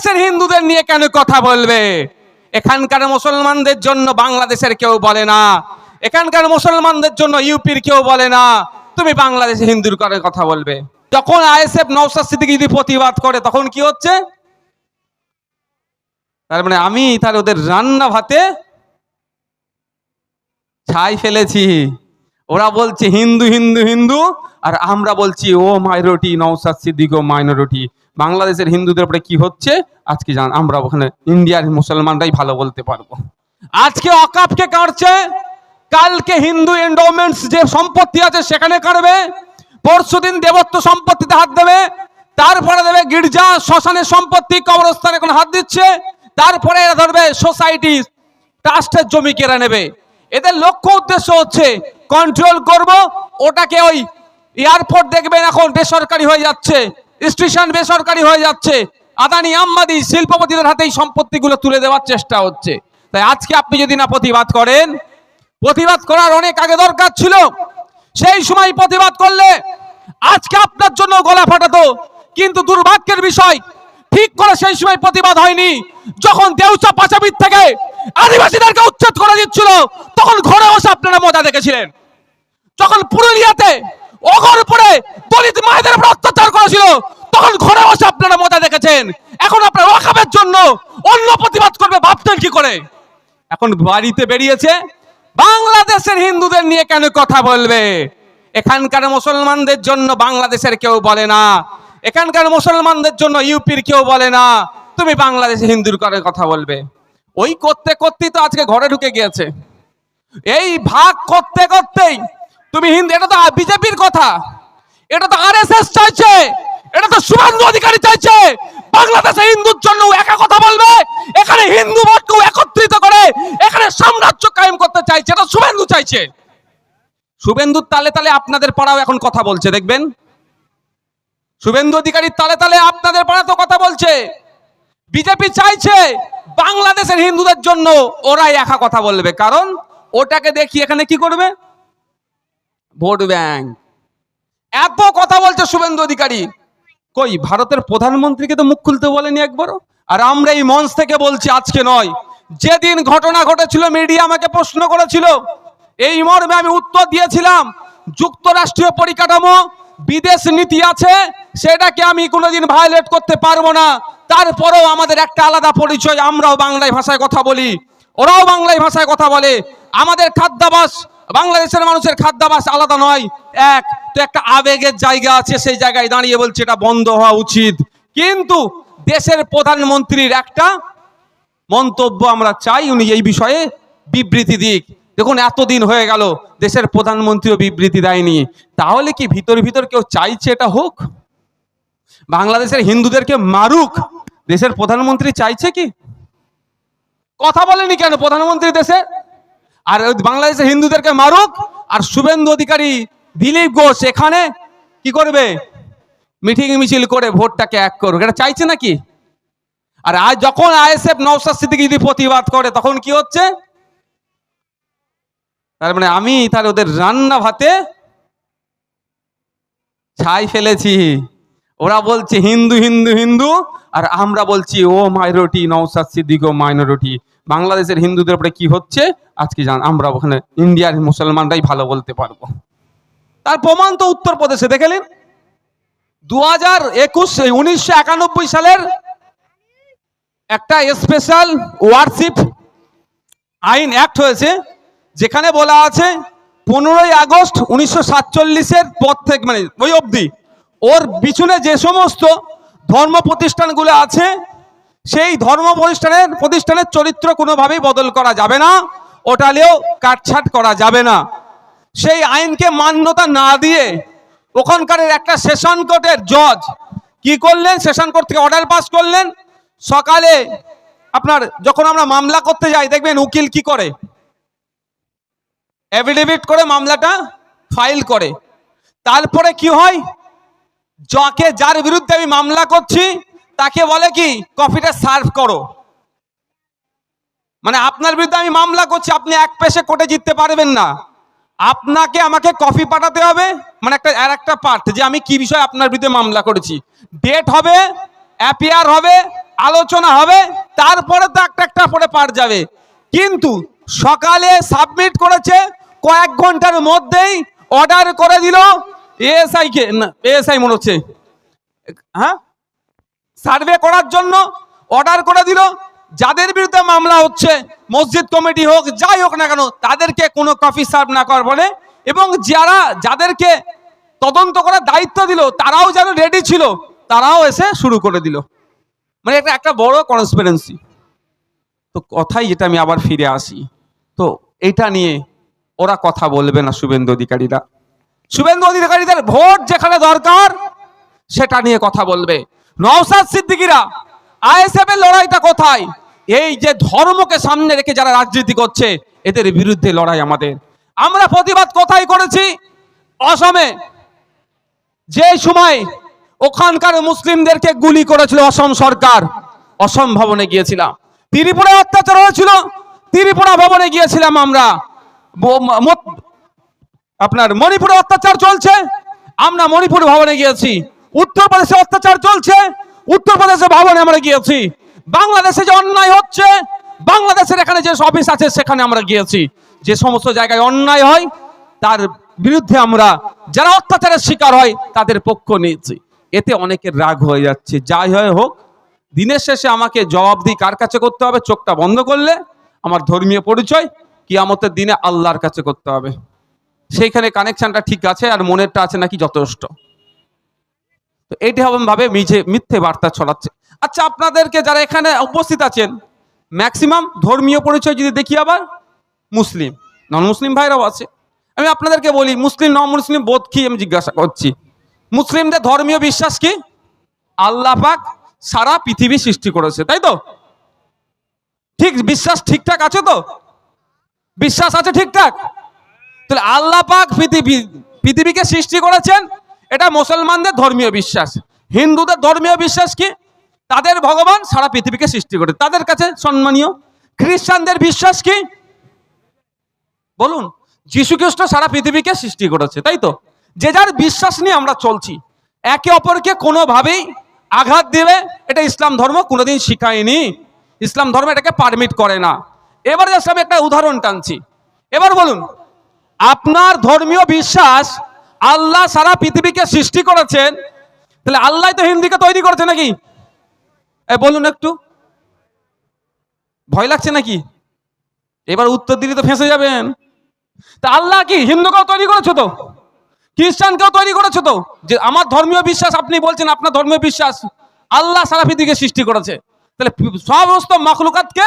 বাংলাদেশের হিন্দুদের নিয়ে কেন কথা বলবে? এখানকার মুসলমানদের জন্য বাংলাদেশের কেউ বলে না। এখানকার মুসলমানদের জন্য ইউপির কেউ বলে না। তুমি বাংলাদেশে হিন্দুর করে কথা বলবে। যখন আইএসএফ নৌসাদ সিদ্দিকী যদি প্রতিবাদ করে, তখন কি হচ্ছে? তার মানে আমি তার ওদের রান্না ভাতে ছাই ফেলেছি। ওরা বলছে হিন্দু হিন্দু হিন্দু, আর আমরা বলছি, ও মাইনরিটি নৌসাদ সিদ্দিক ও মাইনরিটি। বাংলাদেশের হিন্দুদের উপরে কি হচ্ছে? আজকে জান, আমরা ওখানে ইন্ডিয়ার মুসলমানরাই ভালো বলতে পারব। আজকে অকাপকে কাটছে, কালকে হিন্দু এন্ডোমেন্টস যে সম্পত্তি আছে সেখানে কাটবে, পরশুদিন দেবত্ব সম্পত্তিতে হাত দেবে, তারপরে দেবে গির্জা, শ্মশানের সম্পত্তি, কবরস্থানে এখন হাত দিচ্ছে, তারপরে এরা ধরবে সোসাইটি ট্রাস্টের জমি কেড়ে নেবে। এদের লক্ষ্য উদ্দেশ্য হচ্ছে কন্ট্রোল করব। ওটাকে ওই এয়ারপোর্ট দেখবেন এখন বেসরকারি হয়ে যাচ্ছে স্টেশন বেসরকারি হয়ে যাচ্ছে। আদানি আম্বাদি শিল্পপতিদের হাতে এই সম্পত্তিগুলো তুলে দেওয়ার চেষ্টা হচ্ছে। তাই আজকে আপনি যদি না প্রতিবাদ করেন, প্রতিবাদ করার অনেক আগে দরকার ছিল। সেই সময় প্রতিবাদ করলে আজকে আপনার জন্য গলা ফাটাতো। কিন্তু দুর্ভাগ্যের বিষয় ঠিক করে সেই সময় প্রতিবাদ হয়নি। যখন দেউচা পাচাবিদ থেকে আদিবাসীদেরকে উচ্ছেদ করে দিচ্ছিল, তখন ঘরে বসে আপনারা মজা দেখেছিলেন। যখন পুরুলিয়াতে অগরপুরে দলিত মায়েদের উপর অত্যাচার করেছিল, তখন ঘরে বসে আপনারা মজা দেখেছেন। এখন আপনারা ওয়াকাবের জন্য অন্য প্রতিবাদ করবে ভাবতেন কি করে? এখন বাড়িতে বেরিয়েছে, বাংলাদেশের হিন্দুদের নিয়ে কেন কথা বলবে? এখানকার মুসলমানদের জন্য বাংলাদেশের কেউ বলে না। এখানকার মুসলমানদের জন্য ইউপির কেউ বলে না, তুমি বাংলাদেশে হিন্দুর করে কথা বলবে। ওই করতে করতেই তো আজকে ঘরে ঢুকে গিয়েছে। এই ভাগ করতে করতেই তুমি হিন্দু, এটা তো বিজেপির কথা। এটা তো আর এস এস চাইছে, এটা তো শুভেন্দু অধিকারী চাইছে। বাংলাদেশে হিন্দুর জন্য একা কথা বলবে, এখানে হিন্দু ভোটকে একত্রিত করে এখানে সাম্রাজ্য কায়েম করতে চাইছে, এটা শুভেন্দু চাইছে। শুভেন্দুর তালে তালে আপনাদের পাড়াও এখন কথা বলছে, দেখবেন? শুভেন্দু অধিকারীর তালে তালে আপনাদের পাড়া তো কথা বলছে। বিজেপি চাইছে বাংলাদেশের হিন্দুদের জন্য ওরাই একা কথা বলবে। কারণ ওটাকে দেখি এখানে কি করবে? Vote bank. এত কথা বলছে শুভেন্দু অধিকারী। কই, ভারতের প্রধানমন্ত্রীকে তো মুখ খুলতে বলেনি একবারও? আর আমরা এই মঞ্চ থেকে বলছি আজকে নয়। যেদিন ঘটনা ঘটেছিল, মিডিয়া আমাকে প্রশ্ন করেছিল, এই মর্মে আমি উত্তর দিয়েছিলাম, যুক্তরাষ্ট্রীয় পরিকাঠামো বিদেশ নীতি আছে, সেটাকে আমি কোনোদিন ভায়োলেট করতে পারব না। তারপরেও আমাদের একটা আলাদা পরিচয়, আমরাও বাংলায় ভাষায় কথা বলি। ওরাও বাংলায় ভাষায় কথা বলে। আমাদের খাদ্যাভাস, বাংলাদেশের মানুষের খাদ্যাভাস আলাদা নয়, এক, তো একটা আবেগের জায়গা আছে, সেই জায়গায় দাঁড়িয়ে বলছে এটা বন্ধ হওয়া উচিত। কিন্তু দেশের প্রধানমন্ত্রীর একটা মন্তব্য আমরা চাই, উনি এই বিষয়ে বিবৃতি দিক। দেখুন, এতদিন হয়ে গেল, দেশের প্রধানমন্ত্রীও বিবৃতি দেয়নি। তাহলে কি ভিতর ভিতর কেউ চাইছে এটা হোক? বাংলাদেশের হিন্দুদেরকে মারুক? দেশের প্রধানমন্ত্রী চাইছে কি? কথা বলেনি কেন প্রধানমন্ত্রী দেশে? আর বাংলাদেশের হিন্দুদেরকে মারুক? আর শুভেন্দু অধিকারী দিলীপ ঘোষ এখানে কি করবে? মিটিং মিছিল করে ভোটটাকে এক করুক। এটা চাইছে নাকি? আর আজ যখন আইএসএফ নৌসাদ সিদ্দিকী যদি প্রতিবাদ করে, তখন কি হচ্ছে? তার মানে আমি তাহলে ওদের রান্না ভাতে ছাই ফেলেছি। ওরা বলছে, হিন্দু হিন্দু হিন্দু। আর আমরা বলছি, ও মাইনরিটি নৌসাদ সিদ্দিক, ও মাইনরিটি বাংলাদেশের হিন্দুদের উপরে কি হচ্ছে? আজকে জান, আমরা ওখানে ইন্ডিয়ার মুসলমানরাই ভালো বলতে পারব। তার প্রমাণ তো উত্তরপ্রদেশে, দেখেলেন? দু হাজার একুশ উনিশশো একানব্বই সালের একটা স্পেশাল ওয়ারশিপ আইন অ্যাক্ট হয়েছে। যেখানে বলা আছে পনেরোই আগস্ট উনিশশো সাতচল্লিশের পর থেকে মানে ওই অবধি, ওর পিছনে যে সমস্ত ধর্ম প্রতিষ্ঠানগুলো আছে, সেই ধর্ম প্রতিষ্ঠানের প্রতিষ্ঠানের চরিত্র কোনোভাবেই বদল করা যাবে না, ওটালেও কাটছাট করা যাবে না। সেই আইনকে মান্যতা না দিয়ে ওখানকার একটা সেশন কোর্টের জজ কি করলেন? সেশন কোর্ট থেকে অর্ডার পাস করলেন। সকালে আপনার, যখন আমরা মামলা করতে যাই, দেখবেন উকিল কি করে? এফিডেভিট করে মামলাটা ফাইল করে। তারপরে কি হয়? যাকে যার বিরুদ্ধে আমি মামলা করছি, তাকে বলে কি কফিটা সার্ভ করো। মানে আপনার বিরুদ্ধে আমি মামলা করছি, আপনি এক পেশে কোর্টে জিততে পারবেন না। আপনাকে আমাকে কফি পাঠাতে হবে মানে একটা, আর একটা পার্ট যে আমি কি বিষয়ে আপনার বিরুদ্ধে মামলা করেছি। ডেট হবে অ্যাপিয়ার হবে, আলোচনা হবে, তারপরে তো একটা একটা পরে পার যাবে। কিন্তু সকালে সাবমিট করেছে কয়েক ঘণ্টার মধ্যেই অর্ডার করে দিল এএসআই কে। না এএসআই মনে হচ্ছে। হ্যাঁ? সার্ভে করার জন্য অর্ডার করে দিল। যাদের বিরুদ্ধে মামলা হচ্ছে, মসজিদ কমিটি হোক, যাই হোক না কেন, তাদেরকে কোনো কফি সার্ভ না করার বলে এবং যারা, যাদেরকে তদন্ত করার দায়িত্ব দিল, তারাও যেন রেডি ছিল, তারাও এসে শুরু করে দিল। মানে এটা একটা বড় কনসপিরেন্সি তো কথাই যেটা আমি আবার ফিরে আসি। তো এটা নিয়ে ওরা কথা বলবে না শুভেন্দু অধিকারীরা। শুভেন্দু অধিকারীদের ভোট যেখানে দরকার, সেটা নিয়ে কথা বলবে। নওসাদ সিদ্দিকিরা, আইএসএফ এর লড়াইটা কোথায়? এই যে ধর্মকে সামনে রেখে যারা রাজনীতি করছে, এদের বিরুদ্ধে লড়াই আমাদের। আমরা প্রতিবাদ কোথায় করেছি? অসমে। যে সময় ওখানকার মুসলিমদেরকে গুলি করেছিল অসম সরকার, অসম ভবনে গিয়েছিলাম। ত্রিপুরায় অত্যাচার হয়েছিল, ত্রিপুরা ভবনে গিয়েছিলাম আমরা। আপনার মণিপুরে অত্যাচার চলছে, আমরা মণিপুর ভবনে গিয়েছি। উত্তরপ্রদেশে অত্যাচার চলছে, উত্তরপ্রদেশে ভবনে আমরা গিয়েছি। বাংলাদেশে যে অন্যায় হচ্ছে, বাংলাদেশের এখানে যে অফিস আছে, সেখানে আমরা গিয়েছি। যে সমস্ত জায়গায় অন্যায় হয়, তার বিরুদ্ধে আমরা যারা অত্যাচারের শিকার হয়, তাদের পক্ষ নিয়েছি। এতে অনেকের রাগ হয়ে যাচ্ছে। যাই হয় হোক, দিনের শেষে আমাকে জবাবদিহি কার কাছে করতে হবে, চোখটা বন্ধ করলে আমার ধর্মীয় পরিচয় কিয়ামতের দিনে আল্লাহর কাছে করতে হবে। সেইখানে কানেকশনটা ঠিক আছে আর মনেরটা আছে নাকি যথেষ্ট। তো হবে ভাবে মিছে, মিথ্যে বার্তা ছড়াচ্ছে। আচ্ছা আপনাদেরকে যারা এখানে উপস্থিত আছেন ম্যাক্সিমাম ধর্মীয় পরিচয় যদি দেখি আবার, মুসলিম নন মুসলিম ভাইরাও আছে। আমি আপনাদেরকে বলি, মুসলিম নন মুসলিম বোধ কি আমি জিজ্ঞাসা করছি। মুসলিমদের ধর্মীয় বিশ্বাস কি? আল্লাহ পাক সারা পৃথিবী সৃষ্টি করেছে, তাই তো? ঠিক, বিশ্বাস ঠিকঠাক আছে তো? বিশ্বাস আছে ঠিকঠাক? তাহলে আল্লাহ পাক পৃথিবী, পৃথিবীকে সৃষ্টি করেছেন, এটা মুসলমানদের ধর্মীয় বিশ্বাস। হিন্দুদের ধর্মীয় বিশ্বাস কি? তাদের ভগবান সারা পৃথিবীকে সৃষ্টি করে তাদের কাছে সম্মানীয়। খ্রিস্টানদের বিশ্বাস কি? বলুন যীশু খ্রিস্ট সারা পৃথিবীকে সৃষ্টি করেছে, তাই তো? যে যার বিশ্বাস নিয়ে আমরা চলছি, একে অপরকে কোনোভাবেই আঘাত দেবে এটা ইসলাম ধর্ম কোনোদিন শিখায়নি। ইসলাম ধর্ম এটাকে পারমিট করে না। এবার জাস্ট আমি একটা উদাহরণ টানছি। এবার বলুন, আপনার ধর্মীয় বিশ্বাস আল্লাহ সারা পৃথিবীকে সৃষ্টি করেছেন, তাহলে আল্লাহ তো হিন্দিকে তৈরি করেছে নাকি? বলুন একটু। ভয় লাগছে নাকি? এবার উত্তর দিলে তো ফেঁসে যাবেন। তা আল্লাহ কি হিন্দুকেও তৈরি করেছ তো? খ্রিস্টানকেও তৈরি করেছ তো? যে আমার ধর্মীয় বিশ্বাস আপনি বলছেন, আপনার ধর্মীয় বিশ্বাস আল্লাহ সারা পৃথিবীকে সৃষ্টি করেছে। তাহলে সমস্ত মখলুকাতকে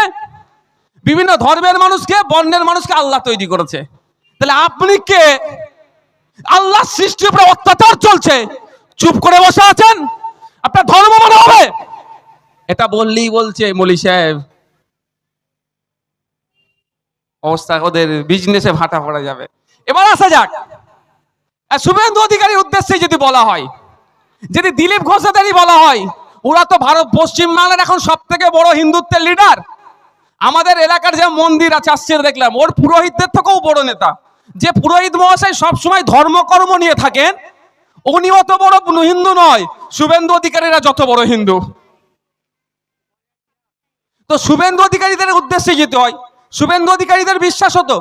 বিভিন্ন ধর্মের মানুষকে, বর্ণের মানুষকে আল্লাহ তৈরি করেছে। তাহলে আপনি কে? আল্লাহ সৃষ্টির উপরে অত্যাচার চলছে। চুপ করে বসে আছেন? আপনার ধর্ম মনে হবে? এটা বললেই বলছে মলি সাহেব। অবস্থা ওদের বিজনেসে ভাটা পড়া যাবে। এবার আসা যাক। শুভেন্দু অধিকারীর উদ্দেশ্যে যদি বলা হয়, যদি দিলীপ ঘোষাদেরই বলা হয়, ওরা তো ভারত পশ্চিমবাংলার এখন সব থেকে বড় হিন্দুত্বের লিডার আমাদের এলাকার যে মন্দির আছে, আসছে দেখলাম। ওর পুরোহিতদের থেকেও বড় নেতা। যে পুরোহিত মহাশয় সবসময় ধর্মকর্ম নিয়ে থাকেন, উনি অত বড় হিন্দু নয়, শুভেন্দু অধিকারীরা যত বড় হিন্দু। তো শুভেন্দু অধিকারীদের উদ্দেশ্যে যেতে হয়। শুভেন্দু অধিকারীদের বিশ্বাস হতো?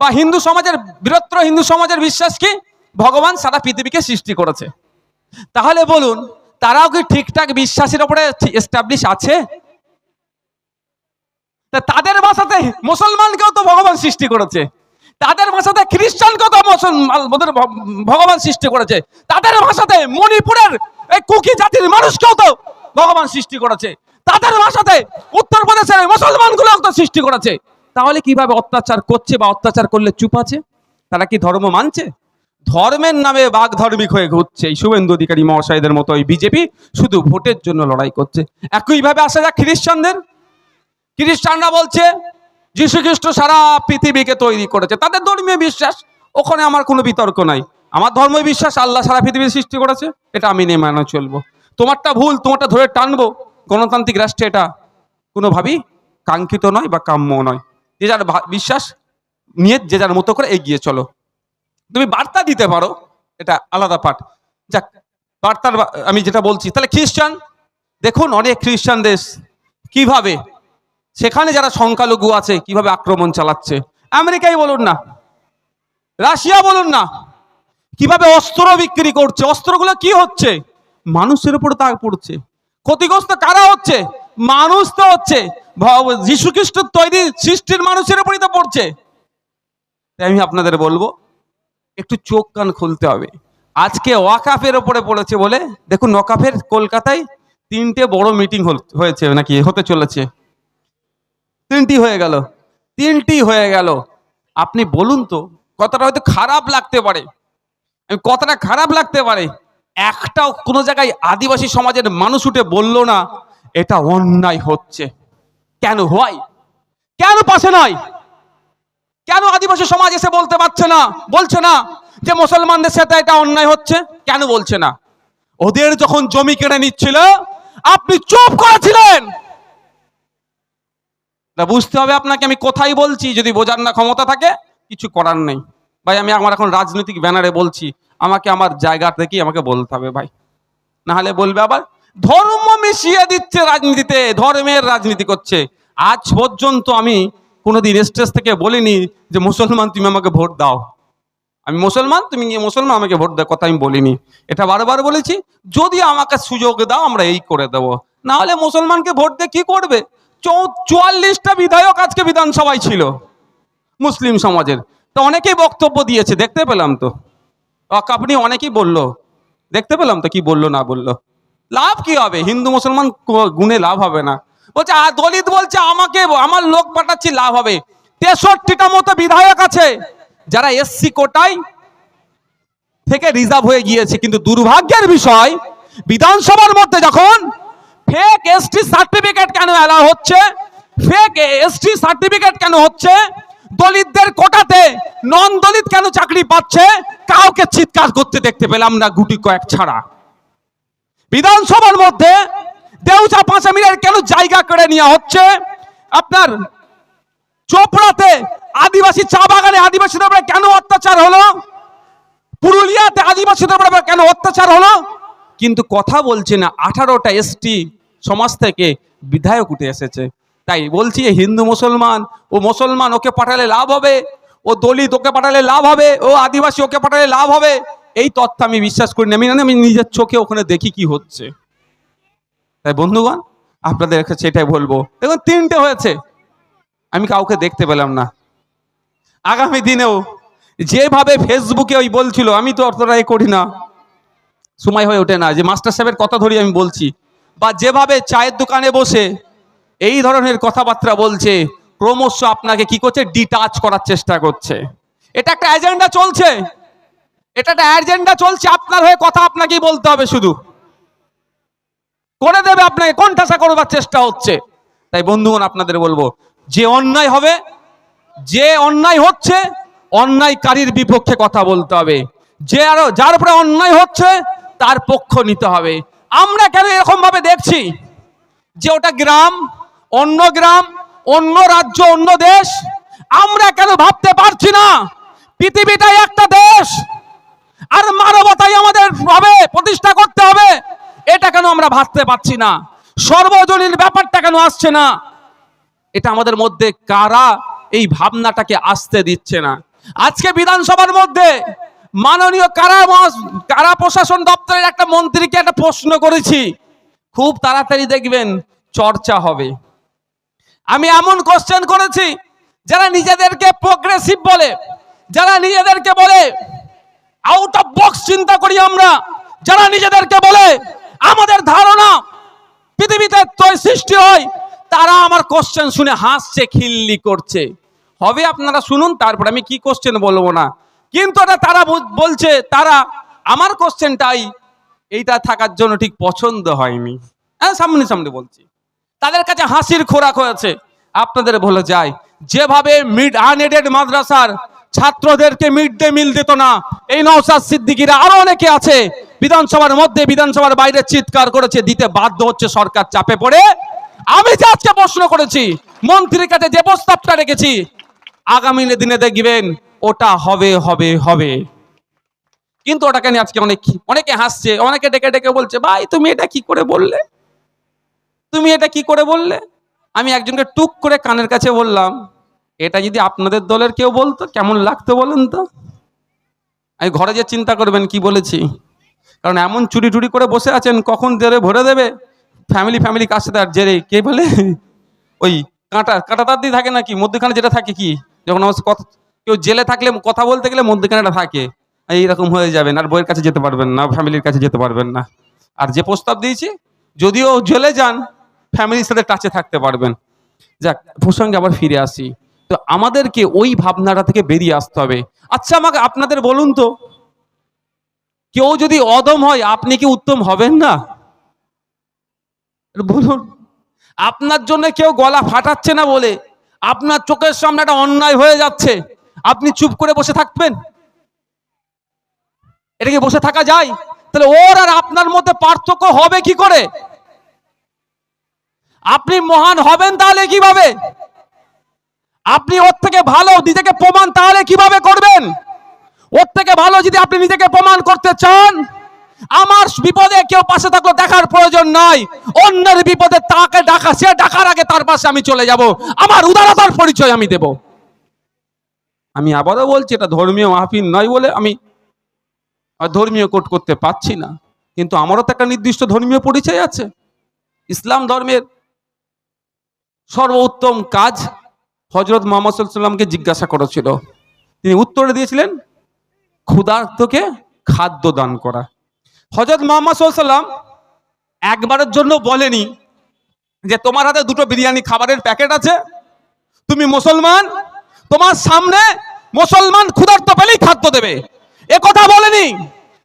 বা হিন্দু সমাজের, বৃহত্তর হিন্দু সমাজের বিশ্বাস কি? ভগবান সারা পৃথিবীকে সৃষ্টি করেছে। তাহলে বলুন, তারাও কি ঠিকঠাক বিশ্বাসের উপরে এস্টাবলিশ আছে? তা তাদের ভাষাতে মুসলমানকেও তো ভগবান সৃষ্টি করেছে। তাদের ভাষাতে খ্রিস্টানকেও তো মুসলমান ভগবান সৃষ্টি করেছে। তাদের ভাষাতে মণিপুরের এই কুকি জাতির মানুষকেও তো ভগবান সৃষ্টি করেছে। তাদের ভাষাতে উত্তরপ্রদেশের মুসলমানগুলোও তো সৃষ্টি করেছে। তাহলে কীভাবে অত্যাচার করছে বা অত্যাচার করলে চুপ আছে? তারা কি ধর্ম মানছে? ধর্মের নামে বাঘ ধর্মিক হয়ে ঘুরছে। এই শুভেন্দু অধিকারী মহাশয়দের মতো ওই বিজেপি শুধু ভোটের জন্য লড়াই করছে। একইভাবে আসা যাক খ্রিস্টানদের। খ্রিস্টানরা বলছে খ্রিস্ট সারা পৃথিবীকে তৈরি করেছে। তাদের ধর্মীয় বিশ্বাস, ওখানে আমার কোনো বিতর্ক নাই। আমার ধর্ম বিশ্বাস আল্লাহ সারা পৃথিবীর সৃষ্টি করেছে, এটা আমি নিয়ে মানে চলবো। তোমারটা ভুল, তোমারটা ধরে টানবো। গণতান্ত্রিক রাষ্ট্রে এটা কোনোভাবেই কাঙ্ক্ষিত নয় বা কাম্য নয়। যে যার বিশ্বাস নিয়ে যে যার মতো করে এগিয়ে চলো। তুমি বার্তা দিতে পারো, এটা আলাদা পাঠ। যাক, বার্তার আমি যেটা বলছি, তাহলে খ্রিস্টান, দেখুন অনেক খ্রিস্টান দেশ, কীভাবে সেখানে যারা সংখ্যালঘু আছে, কীভাবে আক্রমণ চালাচ্ছে? আমেরিকাই বলুন না। রাশিয়া বলুন না। কীভাবে অস্ত্র বিক্রি করছে? অস্ত্রগুলো কি হচ্ছে? মানুষের উপর দাগ পড়ছে। ক্ষতিগ্রস্ত কারা হচ্ছে? মানুষ তো হচ্ছে। যীশু খ্রিস্ট তৈরি সৃষ্টির মানুষের উপরই তো পড়ছে। তাই আমি আপনাদের বলব, একটু চোখ কান খুলতে হবে। আজকে ওয়াকাফের ওপরে পড়েছে বলে, দেখুন ওয়াকাফের কলকাতায় তিনটে বড় মিটিং হয়েছে নাকি? হতে চলেছে। তিনটি হয়ে গেল। তিনটি হয়ে গেল। আপনি বলুন তো, কথাটা হয়তো খারাপ লাগতে পারে। কথাটা খারাপ লাগতে পারে। একটাও কোনো জায়গায় আদিবাসী সমাজের মানুষ উঠে বলল না, এটা অন্যায় হচ্ছে। কেন হয়? কেন পাশে নয়? কেন আদিবাসী সমাজ এসে বলতে পারছে না? বলছে না যে মুসলমানদের সাথে এটা অন্যায় হচ্ছে? কেন বলছে না? ওদের যখন জমি কেড়ে নিচ্ছিল, আপনি চুপ করেছিলেন! তা বুঝতে হবে আপনাকে আমি কোথায় বলছি, যদি বোঝার না ক্ষমতা থাকে, কিছু করার নেই। ভাই, আমি আমার এখন রাজনৈতিক ব্যানারে বলছি, আমাকে আমার জায়গা থেকেই আমাকে বলতে হবে ভাই। না হলে বলবে আবার, ধর্ম মিশিয়ে দিচ্ছে রাজনীতিতে, ধর্মের রাজনীতি করছে। আজ পর্যন্ত আমি কোনোদিন স্টেজ থেকে বলিনি যে মুসলমান, তুমি আমাকে ভোট দাও। আমি মুসলমান, তুমি মুসলমান, আমাকে ভোট দাও, কথা আমি বলিনি। এটা বারবার বলেছি, যদি আমাকে সুযোগ দাও, আমরা এই করে দেবো। না হলে মুসলমানকে ভোট দিয়ে কি করবে? চুয়াল্লিশটা বিধায়ক আজকে বিধানসভায় ছিল মুসলিম সমাজের। তো অনেকেই বক্তব্য দিয়েছে, দেখতে পেলাম তো। আপনি অনেকেই বলল, দেখতে পেলাম তো কি বলল, না বলল। লাভ কি হবে? হিন্দু, মুসলমান গুণে লাভ হবে না। বলছে দলিত বলছে, আমাকে আমার লোক পাঠাচ্ছি, লাভ হবে। তেষট্টিটা মতো বিধায়ক আছে, যারা এসসি কোটায় থেকে রিজার্ভ হয়ে গিয়েছে। কিন্তু দুর্ভাগ্যের বিষয়, বিধানসভার মধ্যে যখন ফেক এসটি সার্টিফিকেট কেন এলা হচ্ছে? ফেক এসটি সার্টিফিকেট কেন হচ্ছে? দলিতদের কোটাতে নন দলিত কেন চাকরি পাচ্ছে? কাউকে চিৎকার করতে দেখতে পেলাম না গুটি কয়েক ছাড়া। বিধানসভার মধ্যে দেউচা পাঁচামিরের কেন জায়গা করে নেওয়া হচ্ছে? আপনার চোপড়াতে আদিবাসী চা বাগানে আদিবাসীদের উপরে কেন অত্যাচার হলো? পুরুলিয়াতে আদিবাসীদের উপরে কেন অত্যাচার হলো? কিন্তু কথা বলছে না আঠারোটা এসটি সমাজ থেকে বিধায়ক উঠে এসেছে। তাই বলছি হিন্দু মুসলমান, ও মুসলমান ওকে পাঠালে লাভ হবে, ও দলিত ওকে পাঠালে লাভ হবে, ও আদিবাসী ওকে পাঠালে লাভ হবে। এই তথ্য আমি বিশ্বাস করি না। আমি আমি নিজের চোখে ওখানে দেখি কি হচ্ছে। তাই বন্ধুগণ, আপনাদের কাছে এটাই বলব। দেখুন, তিনটে হয়েছে। আমি কাউকে দেখতে পেলাম না। আগামী দিনেও যেভাবে ফেসবুকে ওই বলছিল, আমি তো অতটা এ করি না। সময় হয়ে ওঠে না। যে মাস্টার সাহেবের কথা ধরি আমি বলছি বা যেভাবে চায়ের দোকানে বসে এই ধরনের কথাবার্তা বলছে, ক্রমশ আপনাকে কি করছে? ডিটাচ করার চেষ্টা করছে। এটা একটা এজেন্ডা চলছে। এটা একটা এজেন্ডা চলছে। আপনার হয়ে কথা আপনাকেই বলতে হবে শুধু। করে দেবে আপনাকে। কণ্ঠাসা করবার চেষ্টা হচ্ছে? তাই বন্ধুগণ, আপনাদের বলব, যে অন্যায় হবে, যে অন্যায় হচ্ছে, অন্যায়কারীর বিপক্ষে কথা বলতে হবে। যে আরও যার উপরে অন্যায় হচ্ছে, তার পক্ষ নিতে হবে। আমরা কেন এরকম ভাবে দেখছি? যে ওটা গ্রাম, অন্য গ্রাম, অন্য রাজ্য, অন্য দেশ, আমরা কেন ভাবতে পারছি না? পৃথিবীটাই একটা দেশ, আর মানবতাই আমাদের হবে প্রতিষ্ঠা করতে হবে, এটা কেন আমরা ভাবতে পারছি না? সর্বজনীন ব্যাপারটা কেন আসছে না? এটা আমাদের মধ্যে কারা এই ভাবনাটাকে আসতে দিচ্ছে না? আজকে বিধানসভার মধ্যে মাননীয় কারা কারা প্রশাসন দপ্তরের একটা মন্ত্রীকে একটা প্রশ্ন করেছি। খুব তাড়াতাড়ি দেখবেন চর্চা হবে। আমি এমন কোশ্চেন করেছি, যারা নিজেদেরকে প্রোগ্রেসিভ বলে, যারা নিজেদেরকে বলে আউট অফ বক্স চিন্তা করি আমরা, যারা নিজেদেরকে বলে, আমাদের ধারণা পৃথিবীতে সৃষ্টি হয়, তারা আমার কোশ্চেন শুনে হাসছে, খিল্লি করছে। হবে আপনারা শুনুন, তারপর আমি কি কোশ্চেন বলব না। কিন্তু এটা তারা বলছে, তারা, আমার কোশ্চেনটাই এইটা থাকার জন্য ঠিক পছন্দ হয়নি। হ্যাঁ সামনে সামনে বলছি। তাদের কাছে হাসির খোরাক হয়েছে। আপনাদের বলে যায় যেভাবে মিড আনএডেড মাদ্রাসার ছাত্রদেরকে মিড ডে মিল দিত না, এই নৌসাদ সিদ্দিকিরা আরও অনেকে আছে, বিধানসভার মধ্যে বিধানসভার বাইরে চিৎকার করেছে, দিতে বাধ্য হচ্ছে সরকার চাপে পড়ে। আমি যে আজকে প্রশ্ন করেছি, মন্ত্রীর কাছে যে প্রস্তাবটা রেখেছি, আগামী দিনে দেখবেন ওটা হবে হবে হবে। কিন্তু ওটাকে নিয়ে আজকে অনেক অনেকে হাসছে, অনেকে ডেকে ডেকে বলছে, ভাই, তুমি এটা কি করে বললে? তুমি এটা কি করে বললে? আমি একজনকে টুক করে কানের কাছে বললাম, এটা যদি আপনাদের দলের কেউ বলতো, কেমন লাগতো বলেন তো? আমি ঘরে যে চিন্তা করবেন কি বলেছি? কারণ এমন চুরি টুরি করে বসে আছেন, কখন দেবে ভরে দেবে? ফ্যামিলি ফ্যামিলি কাছে তার জেরে? কে বলে? ওই কাঁটা কাঁটা তার দিয়ে থাকে নাকি? মধ্যখানে যেটা থাকে কি? যখন আমার কথা কেউ জেলে থাকলে কথা বলতে গেলে মধ্যখানেটা থাকে। এইরকম হয়ে যাবেন, আর বইয়ের কাছে যেতে পারবেন না, ফ্যামিলির কাছে যেতে পারবেন না। আর যে প্রস্তাব দিয়েছি, যদিও জেলে যান, ফ্যামিলির সাথে টাচে থাকতে পারবেন। যাক, প্রসঙ্গে আবার ফিরে আসি। তো আমাদেরকে ওই ভাবনাটা থেকে বেরিয়ে আসতে হবে। আচ্ছা আমাকে আপনাদের বলুন তো, কেউ যদি অদম হয়, আপনি কি উত্তম হবেন না? বলুন, আপনার জন্য কেউ গলা ফাটাচ্ছে না বলে আপনার চোখের সামনে একটা অন্যায় হয়ে যাচ্ছে? আপনি চুপ করে বসে থাকবেন। এটা কি বসে থাকা যায়? তাহলে ওর আর আপনার মধ্যে পার্থক্য হবে কি করে? আপনি মহান হবেন তাহলে কীভাবে? আপনি ওর থেকে ভালো, নিজেকে প্রমাণ তাহলে কীভাবে করবেন? ওর থেকে ভালো যদি আপনি নিজেকে প্রমাণ করতে চান, আমার বিপদে কেউ পাশে থাকলে দেখার প্রয়োজন নাই। অন্যের বিপদে তাকে ডাকা, সে ডাকার আগে তার পাশে আমি চলে যাব। আমার উদারতার পরিচয় আমি দেব। আমি আবারও বলছি, এটা ধর্মীয় মাহফিল নয় বলে আমি ধর্মীয় কোট করতে পারছি না। কিন্তু আমারও তো একটা নির্দিষ্ট ধর্মীয় পরিচয় আছে। ইসলাম ধর্মের সর্বোত্তম কাজ হজরত মোহাম্মদ সাল্লামকে জিজ্ঞাসা করেছিল তিনি উত্তরে দিয়েছিলেন, ক্ষুধার্তকে খাদ্য দান করা। হজরত মোহাম্মদ সাল্লাম একবারের জন্য বলেনি যে, তোমার হাতে দুটো বিরিয়ানি খাবারের প্যাকেট আছে, তুমি মুসলমান তোমার সামনে মুসলমান ক্ষুধার্ত পেলেই খাদ্য দেবে। এ কথা বলেনি।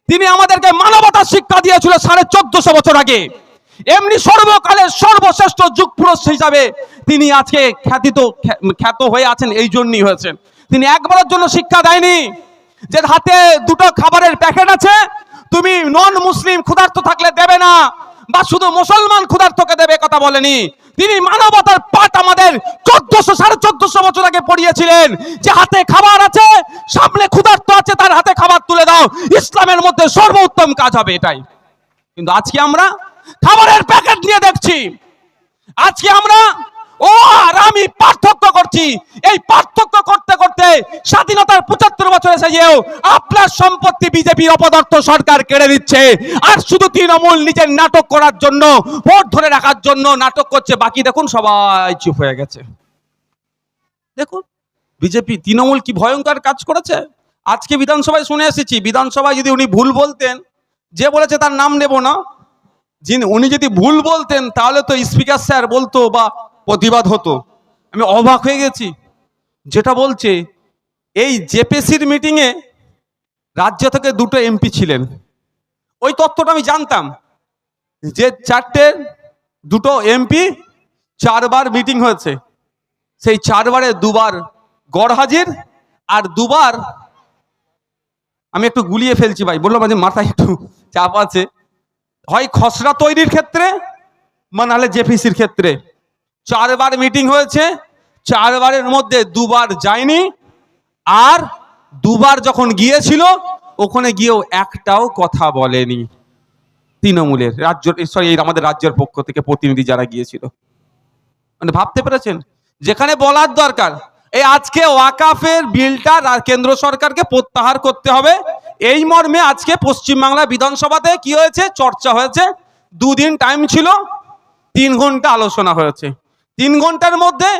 তিনি আমাদেরকে মানবতার শিক্ষা দিয়েছিল সাড়ে চোদ্দশো বছর আগে। এমনি সর্বকালের সর্বশ্রেষ্ঠ যুগ পুরুষ হিসাবে তিনি আজকে খ্যাতিত, খ্যাত হয়ে আছেন, এই জন্যই হয়েছেন। তিনি একবারের জন্য শিক্ষা দেয়নি যে হাতে দুটো খাবারের প্যাকেট আছে, তুমি নন মুসলিম ক্ষুধার্ত থাকলে দেবে না। বা শুধু মুসলমান ক্ষুধার্তকে দেবে কথা বলেনি। তিনি মানবতার পাঠ আমাদের চোদ্দশো, সাড়ে চোদ্দশো বছর আগে পড়িয়েছিলেন। যে হাতে খাবার আছে, সামনে ক্ষুধার্ত আছে, তার হাতে খাবার তুলে দাও। ইসলামের মধ্যে সর্বোত্তম কাজ হবে এটাই। কিন্তু আজকে আমরা খাবারের প্যাকেট নিয়ে দেখছি। আজকে আমরা ও আর আমি পার্থক্য করছি। এই পার্থক্য করতে করতে স্বাধীনতার পঁচাত্তর বছর এসে যেও আপনার সম্পত্তি বিজেপির অপদার্থ সরকার কেড়ে দিচ্ছে আর শুধু তৃণমূল নিজের নাটক করার জন্য, ভোট ধরে রাখার জন্য নাটক করছে। বাকি দেখুন, সবাই চুপ হয়ে গেছে। দেখুন, বিজেপি তৃণমূল কি ভয়ঙ্কর কাজ করেছে? আজকে বিধানসভায় শুনে এসেছি, বিধানসভায় যদি উনি ভুল বলতেন, যে বলেছে তার নাম নেব না। যিনি উনি যদি ভুল বলতেন, তাহলে তো স্পিকার স্যার বলতো বা প্রতিবাদ হতো। আমি অবাক হয়ে গেছি। যেটা বলছে, এই জেপিসির মিটিংয়ে রাজ্য থেকে দুটো এমপি ছিলেন। ওই তথ্যটা আমি জানতাম যে চারটে, দুটো এমপি চারবার মিটিং হয়েছে। সেই চারবারে দুবার গড় হাজির আর দুবার আমি একটু গুলিয়ে ফেলছি ভাই, বললাম যে মাথায় একটু চাপ আছে। হয় খসড়া তৈরির ক্ষেত্রে মানে নাহলে জেপিসির ক্ষেত্রে। চারবার মিটিং হয়েছে, চারবারের মধ্যে দুবার যায়নি, আর দুবার যখন গিয়েছিল, ওখানে গিয়েও একটাও কথা বলেনি। তৃণমূলের রাজ্য সরি আমাদের রাজ্যের পক্ষ থেকে প্রতিনিধি যারা গিয়েছিল। মানে ভাবতে পেরেছেন? যেখানে বলার দরকার এই আজকে ওয়াকাফের বিলটা কেন্দ্র সরকারকে প্রত্যাহার করতে হবে। এই মর্মে আজকে পশ্চিমবাংলা বিধানসভাতে কি হয়েছে? চর্চা হয়েছে। দুদিন টাইম ছিল, তিন ঘণ্টা আলোচনা হয়েছে। তিন ঘণ্টার মধ্যে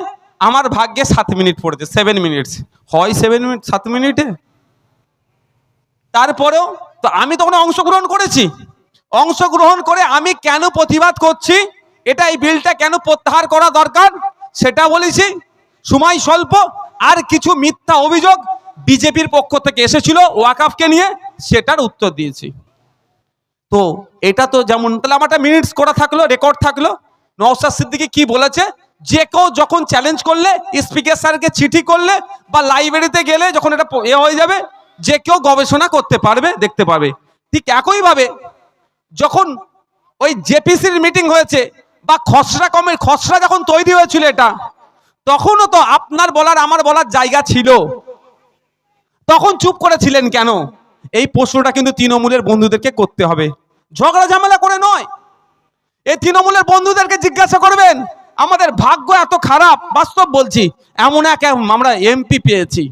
আমার ভাগ্যে সাত মিনিট পড়েছে সেভেন মিনিটস হয় সেভেন মিনিট সাত মিনিটে? তারপরেও তো আমি তখন অংশগ্রহণ করেছি। অংশগ্রহণ করে আমি কেন প্রতিবাদ করছি? এটা এই বিলটা কেন প্রত্যাহার করা দরকার? সেটা বলেছি। সময় স্বল্প, আর কিছু মিথ্যা অভিযোগ বিজেপির পক্ষ থেকে এসেছিল ওয়াকাফকে নিয়ে, সেটার উত্তর দিয়েছি। তো এটা তো যেমন, তাহলে আমার মিনিটস করা থাকল রেকর্ড থাকল। নওসাদ সিদ্দিকি কি বলেছে? যে কেউ যখন চ্যালেঞ্জ করলে স্পিকার স্যারকে চিঠি করলে বা লাইব্রেরিতে গেলে যখন এটা এ হয়ে যাবে, যে কেউ গবেষণা করতে পারবে, দেখতে পাবে ঠিক একইভাবে যখন ওই জেপিসির মিটিং হয়েছে বা খসড়া কমের, খসড়া যখন তৈরি হয়েছিল এটা, তখনও তো আপনার বলার, আমার বলার জায়গা ছিল। তখন চুপ করেছিলেন কেন? এই প্রশ্নটা কিন্তু তৃণমূলের বন্ধুদেরকে করতে হবে। ঝগড়া ঝামেলা করে নয়। এই তৃণমূলের বন্ধুদেরকে জিজ্ঞাসা করবেন আমাদের ভাগ্য এত খারাপ, বাস্তব বলছি, এমন এক আমরা এমপি পেয়েছি।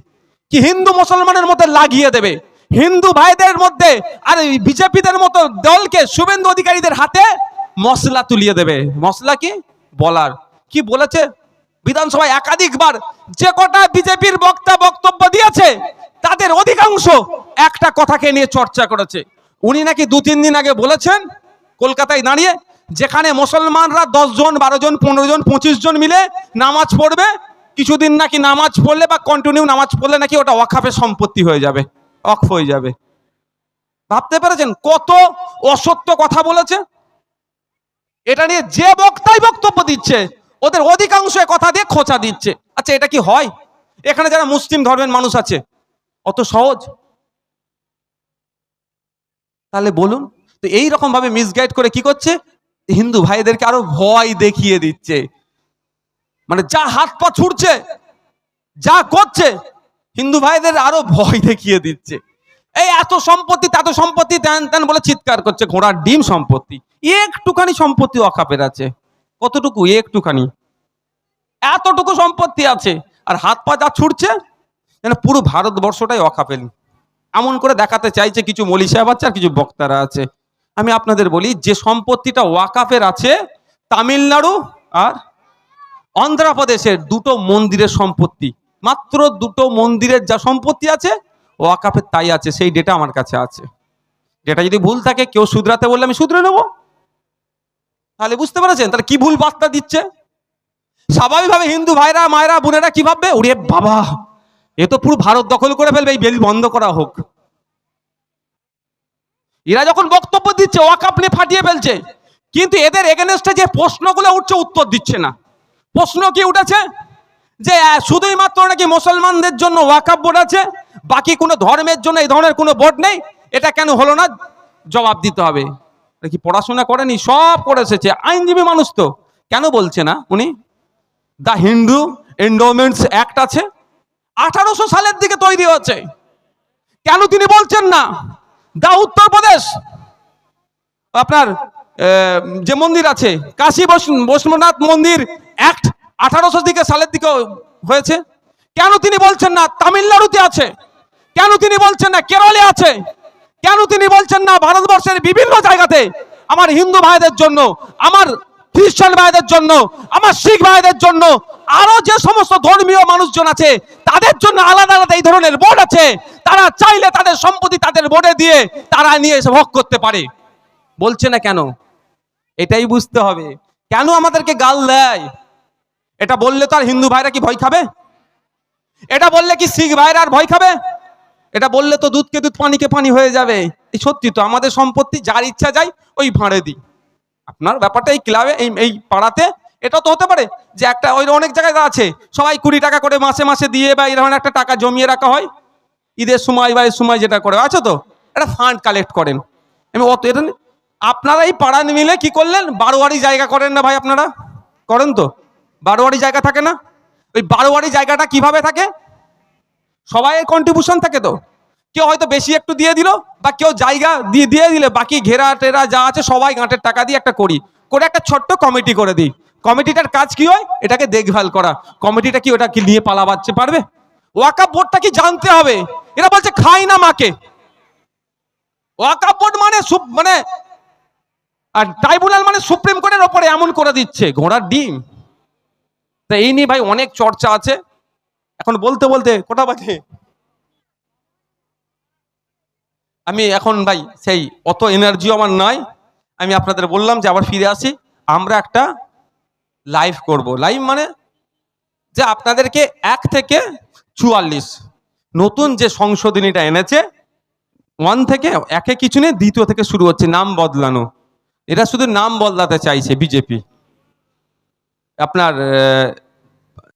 কি হিন্দু মুসলমানের মধ্যে লাগিয়ে দেবে? হিন্দু ভাইদের মধ্যে আর বিজেপিদের মতো দলকে শুভেন্দু অধিকারীদের হাতে মশলা তুলিয়ে দেবে। মশলা কি? বলার। কি বলেছে? বিধানসভায় একাধিকবার যে কটা বিজেপির বক্তা বক্তব্য দিয়েছে, তাদের অধিকাংশ একটা কথাকে নিয়ে চর্চা করেছে। উনি নাকি দু তিন দিন আগে বলেছেন, কলকাতায় দাঁড়িয়ে যেখানে মুসলমানরা দশ জন, বারো জন, পনেরো জন, পঁচিশ জন মিলে নামাজ পড়বে, কিছুদিন নাকি নামাজ পড়লে বা কন্টিনিউ নামাজ পড়লে নাকি ওটা ওয়াকাফের সম্পত্তি হয়ে যাবে অক্ষ হয়ে যাবে। ভাবতে পেরেছেন? কত অসত্য কথা বলেছে? এটা নিয়ে যে বক্তাই বক্তব্য দিচ্ছে, ওদের অধিকাংশ কথা দিয়ে খোঁচা দিচ্ছে। আচ্ছা এটা কি হয়? এখানে যারা মুসলিম ধর্মের মানুষ আছে, অত সহজ? তাহলে বলুন, তো এই রকম ভাবে মিসগাইড করে কি করছে? হিন্দু ভাইদেরকে আরও ভয় দেখিয়ে দিচ্ছে। মানে যা হাত পা ছুটছে যা করছে, হিন্দু ভাইদের আরও ভয় দেখিয়ে দিচ্ছে। এই এত সম্পত্তি এত সম্পত্তি তেন তেন বলে চিৎকার করছে, ঘোড়ার ডিম সম্পত্তি। একটুখানি সম্পত্তি অকাপের আছে। কতটুকু? একটুখানি। এতটুকু সম্পত্তি আছে। আর হাত পা যা ছুটছে যেন পুরো ভারতবর্ষটাই অকাপেল এমন করে দেখাতে চাইছে কিছু মলি সাহেব আছে আর কিছু বক্তারা আছে। আমি আপনাদের বলি, যে সম্পত্তিটা ওয়াকাফের আছে, তামিলনাড়ু আর অন্ধ্রপ্রদেশের দুটো মন্দিরের সম্পত্তি। মাত্র দুটো মন্দিরের যা সম্পত্তি আছে, ওয়াকাফের তাই আছে, সেই ডেটা আমার কাছে আছে। ডেটা যদি ভুল থাকে, কেউ শুধরাতে বললে আমি শুধরে নেব। তাহলে বুঝতে পেরেছেন? তাহলে কি ভুল বার্তা দিচ্ছে? স্বাভাবিকভাবে হিন্দু ভাইরা, মায়েরা, বোনেরা কি ভাববে? ওরে বাবা, এ তো পুরো ভারত দখল করে ফেলবে, এই বেল বন্ধ করা হোক। এরা যখন বক্তব্য দিচ্ছে ওয়াকাপ নিয়ে ফাটিয়ে ফেলছে। কিন্তু এদের এগেনস্টে যে প্রশ্নগুলো উঠছে, উত্তর দিচ্ছে না। প্রশ্ন কি উঠেছে? যে শুধুই মাত্র নাকি মুসলমানদের জন্য ওয়াকাপ বোর্ড আছে, বাকি কোনো ধর্মের জন্য এই ধরনের কোনো বোর্ড নেই? এটা কেন হলো না? জবাব দিতে হবে। কি পড়াশোনা করেনি? সব করে এসেছে। আইনজীবী মানুষ তো। কেন বলছে না উনি? দ্য হিন্দু এন্ডোমেন্টস অ্যাক্ট আছে। আঠারোশো সালের দিকে তৈরি হচ্ছে কেন তিনি বলছেন না? দা উত্তরপ্রদেশ আপনার যে মন্দির আছে, কাশী বৈষ্ণ- বৈষ্ণবনাথ মন্দির অ্যাক্ট আঠারোশো দিকে সালের দিকে হয়েছে। কেন তিনি বলছেন না তামিলনাড়ুতে আছে? কেন তিনি বলছেন না কেরলে আছে? কেন তিনি বলছেন না ভারতবর্ষের বিভিন্ন জায়গাতে আমার হিন্দু ভাইদের জন্য, আমার খ্রিস্টান ভাইদের জন্য, আমার শিখ ভাইদের জন্য আরও যে সমস্ত ধর্মীয় মানুষজন আছে, তাদের জন্য আলাদা আলাদা এই ধরনের বোর্ড আছে। তারা চাইলে তাদের সম্পত্তি তাদের বোর্ডে দিয়ে তারা নিয়ে এসে ভোগ করতে পারে। বলছে না কেন? এটাই বুঝতে হবে। কেন আমাদেরকে গাল দেয়? এটা বললে তো আর হিন্দু ভাইরা কি ভয় খাবে? এটা বললে কি শিখ ভাইরা আর ভয় খাবে? এটা বললে তো দুধকে দুধ পানিকে পানি হয়ে যাবে। এই সত্যি তো, আমাদের সম্পত্তি যার ইচ্ছা যায়, ওই ভাঁড়ে দিই। আপনার ব্যাপারটা এই ক্লাবে, এই এই পাড়াতে এটা তো হতে পারে যে একটা ওই অনেক জায়গায় আছে, সবাই কুড়ি টাকা করে মাসে মাসে দিয়ে বা এরকম একটা টাকা জমিয়ে রাখা হয়। ঈদের সময় বা এর সময় যেটা করে, আছে তো? একটা ফান্ড কালেক্ট করেন। আমি অত এটা আপনারা এই পাড়া মিলে কি করলেন? বারোয়ারি জায়গা করেন না ভাই আপনারা? করেন তো? বারোয়ারি জায়গা থাকে না? ওই বারোয়ারি জায়গাটা কীভাবে থাকে? সবাই কন্ট্রিবিউশন থাকে তো? কেউ হয়তো বেশি একটু দিয়ে দিল বা কেউ জায়গা দিয়ে দিয়ে দিলে, বাকি ঘেরা টেরা যা আছে সবাই গাঁটের টাকা দিয়ে একটা করি। করে একটা ছোট্ট কমিটি করে দিই। কমিটিটার কাজ কি হয়? এটাকে দেখভাল করা। কমিটিটা কি ওটা কি নিয়ে পালাবাচ্ছে পারবে? ওয়াকাপ বোর্ডটা কি জানতে হবে? এরা বলছে, খাই না মাকে। ওয়াকাপ বোর্ড মানে মানে আর ট্রাইব্যুনাল মানে সুপ্রিম কোর্টের ওপরে এমন করে দিচ্ছে, ঘোড়ার ডিম। তা এই নিয়ে ভাই অনেক চর্চা আছে। এখন বলতে বলতে কোটা বাজে? আমি এখন ভাই সেই অত এনার্জি আমার নাই। আমি আপনাদের বললাম যে আবার ফিরে আসি। আমরা একটা লাইভ করব। লাইভ মানে যে আপনাদেরকে এক থেকে চুয়াল্লিশ নতুন যে সংশোধনীটা এনেছে ওয়ান থেকে একে কিছু নেই দ্বিতীয় থেকে শুরু হচ্ছে, নাম বদলানো। এটা শুধু নাম বদলাতে চাইছে বিজেপি। আপনার